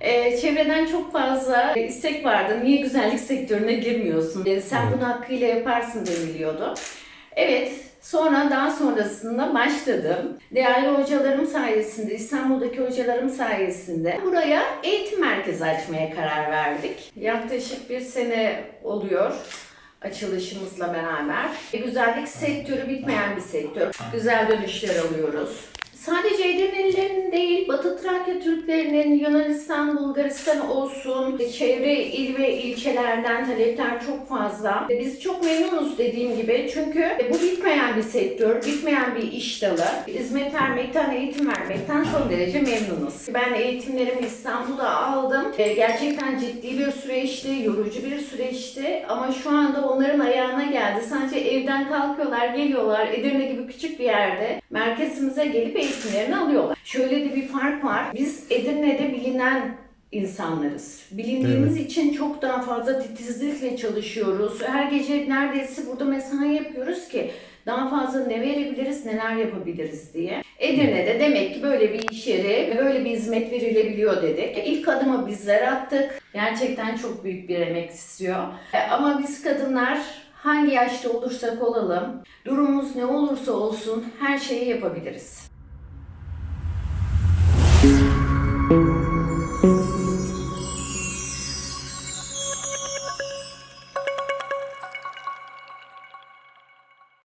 Ee, çevreden çok fazla istek vardı. Niye güzellik sektörüne girmiyorsun? Ee, sen Evet. bunu hakkıyla yaparsın deniliyordu. Evet, sonra daha sonrasında başladım. Değerli hocalarım sayesinde, İstanbul'daki hocalarım sayesinde buraya eğitim merkezi açmaya karar verdik. Yaklaşık bir sene oluyor açılışımızla beraber. E, Güzellik sektörü bitmeyen bir sektör. Güzel dönüşler alıyoruz. Sadece Edirnelilerin değil, Batı Trakya Türklerinin, Yunanistan, Bulgaristan olsun, çevre il ve ilçelerden talepler çok fazla. Ve Biz çok memnunuz dediğim gibi çünkü bu bitmeyen bir sektör, bitmeyen bir iş dalı. Hizmet vermekten, eğitim vermekten son derece memnunuz. Ben eğitimlerimi İstanbul'da aldım. E, Gerçekten ciddi bir süreçti, yorucu bir süreçti ama şu anda onların ayağına geldi. Sadece evden kalkıyorlar, geliyorlar Edirne gibi küçük bir yerde merkezimize gelip eğitimlerini alıyorlar. Şöyle de bir fark var. Biz Edirne'de bilinen insanlarız. Bilindiğimiz için çok daha fazla titizlikle çalışıyoruz. Her gece neredeyse burada mesai yapıyoruz ki daha fazla ne verebiliriz, neler yapabiliriz diye. Edirne'de demek ki böyle bir iş yeri, böyle bir hizmet verilebiliyor dedik. İlk adımı bizler attık. Gerçekten çok büyük bir emek istiyor. E, Ama biz kadınlar hangi yaşta olursak olalım, durumumuz ne olursa olsun her şeyi yapabiliriz. Thank you.